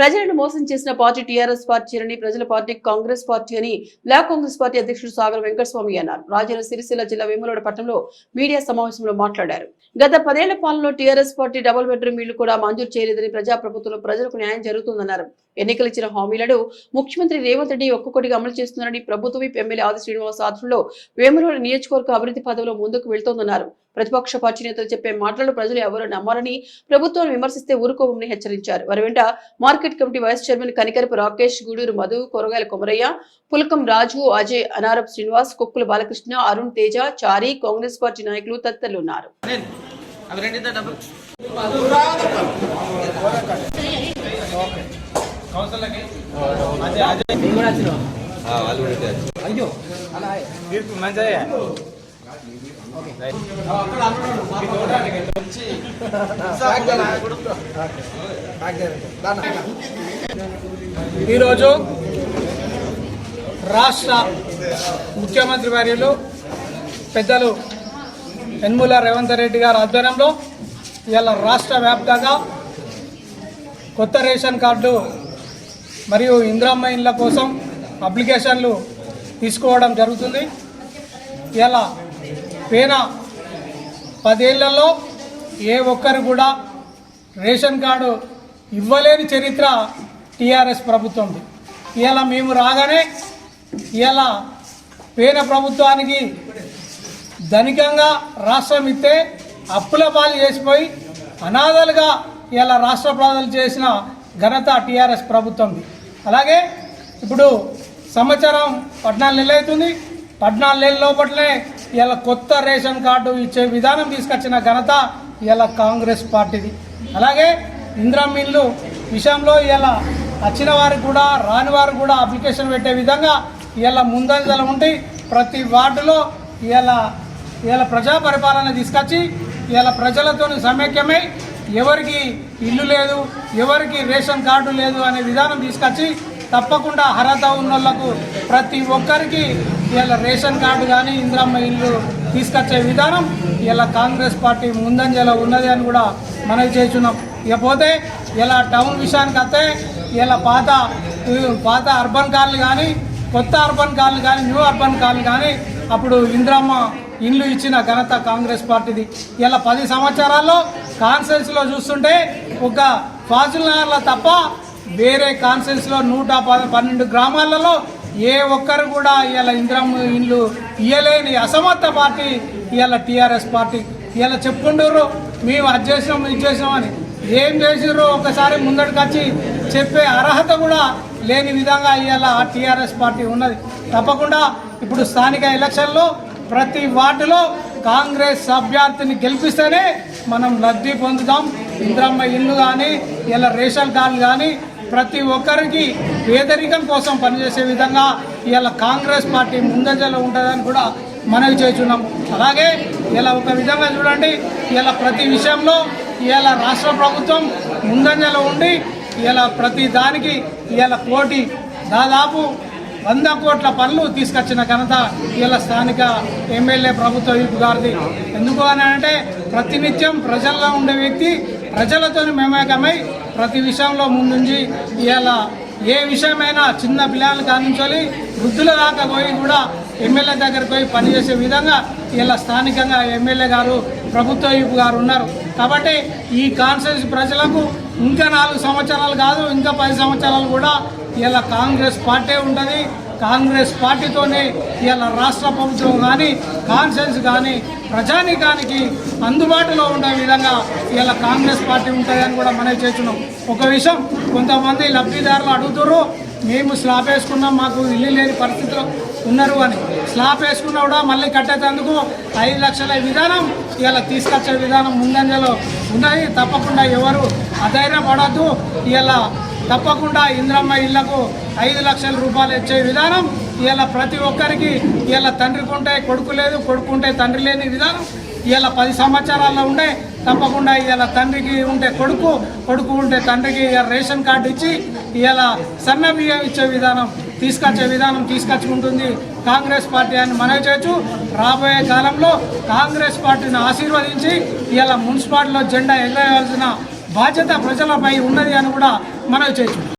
ప్రజలను మోసం చేసిన పార్టీ టీఆర్ఎస్ పార్టీ అని ప్రజల పార్టీ కాంగ్రెస్ పార్టీ అని బ్లాక్ కాంగ్రెస్ పార్టీ అధ్యక్షుడు సాగర్ వెంకటస్వామి అన్నారు. రాజన్న సిరిసిల్ల జిల్లా వేములవాడ పట్టణంలో మీడియా సమావేశంలో మాట్లాడారు. గత పదేళ్ళ పాలనలో టీఆర్ఎస్ పార్టీ డబుల్ బెడ్రూమ్ ఇళ్ళు కూడా మంజూరు చేయలేదని ప్రజాప్రభుత్వంలో ప్రజలకు న్యాయం జరుగుతుందన్నారు. ఎన్నికలు ఇచ్చిన హామీలను ముఖ్యమంత్రి రేవంత్ రెడ్డి ఒక్కొక్కటిగా అమలు చేస్తున్నారని ప్రభుత్వం ఎమ్మెల్యే ఆది శ్రీనివాస్ ఆధ్వర్యంలో వేములవాడ నియోజకవర్గ అభివృద్ధి పదవిలో ముందుకు వెళ్తోందన్నారు. ప్రతిపక్ష పార్టీ నేతలు చెప్పే మాటలను ప్రజలు ఎవరు నమ్మారని ప్రభుత్వాన్ని విమర్శిస్తే ఊరుకోమని హెచ్చరించారు. వారి వెంట market committee vice chairman Kanikarapu Rakesh Gudur Madhu Koragayala Komaraiah Pulakam Raju Ajay Anarap Srinivas Kukkula Balakrishna Arun Teja Chari Congress party నాయకులు తదితరులు ఉన్నారు రెండిందా డబ్బులు ఈరోజు రాష్ట్ర ముఖ్యమంత్రి వర్యులు పెద్దలు యన్ముల రేవంత్ రెడ్డి గారి ఆధ్వర్యంలో ఇవాళ రాష్ట్ర వ్యాప్తంగా కొత్త రేషన్ కార్డు మరియు ఇందిరామ్మ ఇండ్ల కోసం అప్లికేషన్లు తీసుకోవడం జరుగుతుంది. ఇలా పేన పదేళ్ళలో ఏ ఒక్కరు కూడా రేషన్ కార్డు ఇవ్వలేని చరిత్ర టీఆర్ఎస్ ప్రభుత్వంది ఇలా మేము రాగానే ఇలా పేన ప్రభుత్వానికి ధనికంగా రాష్ట్రం ఇస్తే అప్పుల పాలు చేసిపోయి అనాథలుగా ఇలా రాష్ట్ర ప్రజలు చేసిన ఘనత టీఆర్ఎస్ ప్రభుత్వంది అలాగే ఇప్పుడు సంవత్సరం పద్నాలుగు నెలలు అవుతుంది. పద్నాలుగు నెలల లోపలనే ఇలా కొత్త రేషన్ కార్డు ఇచ్చే విధానం తీసుకొచ్చిన ఘనత ఇలా కాంగ్రెస్ పార్టీది. అలాగే ఇందిరం మిల్లు విషయంలో ఇలా వచ్చిన వారికి కూడా రాని వారు కూడా అప్లికేషన్ పెట్టే విధంగా ఇలా ముందంజలు ఉండి ప్రతి వార్డులో ఇలా ఇలా ప్రజా పరిపాలన తీసుకొచ్చి ఇలా ప్రజలతో సమైక్యమై ఎవరికి ఇల్లు లేదు ఎవరికి రేషన్ కార్డు లేదు అనే విధానం తీసుకొచ్చి తప్పకుండా అర్హత ఉన్న వాళ్ళకు ప్రతి ఒక్కరికి ఇలా రేషన్ కార్డు కానీ ఇందిరమ్మ ఇల్లు తీసుకొచ్చే విధానం ఇలా కాంగ్రెస్ పార్టీ ముందంజలో ఉన్నది అని కూడా మనవి చేస్తున్నాం. ఇకపోతే ఇలా టౌన్ విషయానికి వస్తే ఇలా పాత పాత అర్బన్ కార్లు కానీ కొత్త అర్బన్ కార్లు కానీ న్యూ అర్బన్ కార్లు కానీ అప్పుడు ఇందిరమ్మ ఇల్లు ఇచ్చిన ఘనత కాంగ్రెస్ పార్టీది. ఇలా పది సంవత్సరాల్లో కాన్ఫరెన్స్లో చూస్తుంటే ఒక ఫాజిల్ నగర్లో తప్ప వేరే కాన్ఫరెన్స్లో నూట ప- పన్నెండు గ్రామాలలో ఏ ఒక్కరు కూడా ఇలా ఇందిరమ్మ ఇల్లు ఇయ్యలేని అసమర్థ పార్టీ ఇవాళ టీఆర్ఎస్ పార్టీ. ఇలా చెప్పుకుంటారు మేము అది చేసినాం ఇది చేసినాం అని. ఏం చేసిర్రో ఒకసారి ముందటికి వచ్చి చెప్పే అర్హత కూడా లేని విధంగా ఇవాళ టీఆర్ఎస్ పార్టీ ఉన్నది. తప్పకుండా ఇప్పుడు స్థానిక ఎలక్షన్లో ప్రతి వార్డులో కాంగ్రెస్ అభ్యర్థిని గెలిపిస్తేనే మనం లబ్ధి పొందుతాం. ఇంద్రమ్మ ఇల్లు కానీ ఇలా రేషన్ కార్డులు కానీ ప్రతి ఒక్కరికి పేదరికం కోసం పనిచేసే విధంగా ఇలా కాంగ్రెస్ పార్టీ ముందంజలో ఉంటుందని కూడా మనవి చేస్తున్నాం అలాగే ఇలా ఒక విధంగా చూడండి ఇలా ప్రతి విషయంలో ఇలా రాష్ట్ర ప్రభుత్వం ముందంజలో ఉండి ఇలా ప్రతి దానికి ఇలా కోటి దాదాపు వంద కోట్ల పనులు తీసుకొచ్చిన ఘనత ఇలా స్థానిక ఎమ్మెల్యే ప్రభుత్వ వీపు గారిది. ఎందుకు అని అంటే ప్రతినిత్యం ప్రజల్లో ఉండే వ్యక్తి ప్రజలతో మేమేకమై ప్రతి విషయంలో ముందుంచి ఇలా ఏ విషయమైనా చిన్న పిల్లలు కానించాలి వృద్ధుల దాకా పోయి కూడా ఎమ్మెల్యే దగ్గరికి పోయి పనిచేసే విధంగా ఇలా స్థానికంగా ఎమ్మెల్యే గారు ప్రభుత్వ వైపు గారు ఉన్నారు. కాబట్టి ఈ కాన్సెన్స్ ప్రజలకు ఇంకా నాలుగు సంవత్సరాలు కాదు ఇంకా పది సంవత్సరాలు కూడా ఇలా కాంగ్రెస్ పార్టీ ఉంటుంది. కాంగ్రెస్ పార్టీతోనే ఇవాళ రాష్ట్ర ప్రభుత్వం కానీ కాన్సెన్స్ కానీ ప్రజానికానికి అందుబాటులో ఉండే విధంగా ఇవాళ కాంగ్రెస్ పార్టీ ఉంటుందని కూడా మనం చేస్తున్నాం. ఒక విషయం కొంతమంది లబ్ధిదారులు అడుగుతారు మేము స్లాబ్ వేసుకున్నాం మాకు ఇల్లు లేని పరిస్థితిలో ఉన్నారు అని. స్లాబ్ వేసుకున్నా కూడా మళ్ళీ కట్టేటందుకు ఐదు లక్షల విధానం ఇలా తీసుకొచ్చే విధానం ముందంజలో ఉన్నది. తప్పకుండా ఎవరు అధైర్యపడద్దు. ఇలా తప్పకుండా ఇంద్రమ్మ ఇళ్ళకు ఐదు లక్షల రూపాయలు ఇచ్చే విధానం ఇలా ప్రతి ఒక్కరికి ఇలా తండ్రికి ఉంటే కొడుకు లేదు కొడుకు ఉంటే తండ్రి లేని విధానం ఇలా పది సంవత్సరాల్లో ఉండే తప్పకుండా ఇలా తండ్రికి ఉంటే కొడుకు కొడుకు ఉంటే తండ్రికి రేషన్ కార్డు ఇచ్చి ఇలా సన్న బియ్యం ఇచ్చే విధానం తీసుకొచ్చే విధానం తీసుకొచ్చుకుంటుంది కాంగ్రెస్ పార్టీ అని మనవి చేయొచ్చు. రాబోయే కాలంలో కాంగ్రెస్ పార్టీని ఆశీర్వదించి ఇలా మున్సిపాలిటీలో జెండా ఎగరేయాల్సిన బాధ్యత ప్రజలపై ఉన్నది అని కూడా మనవి చేయొచ్చు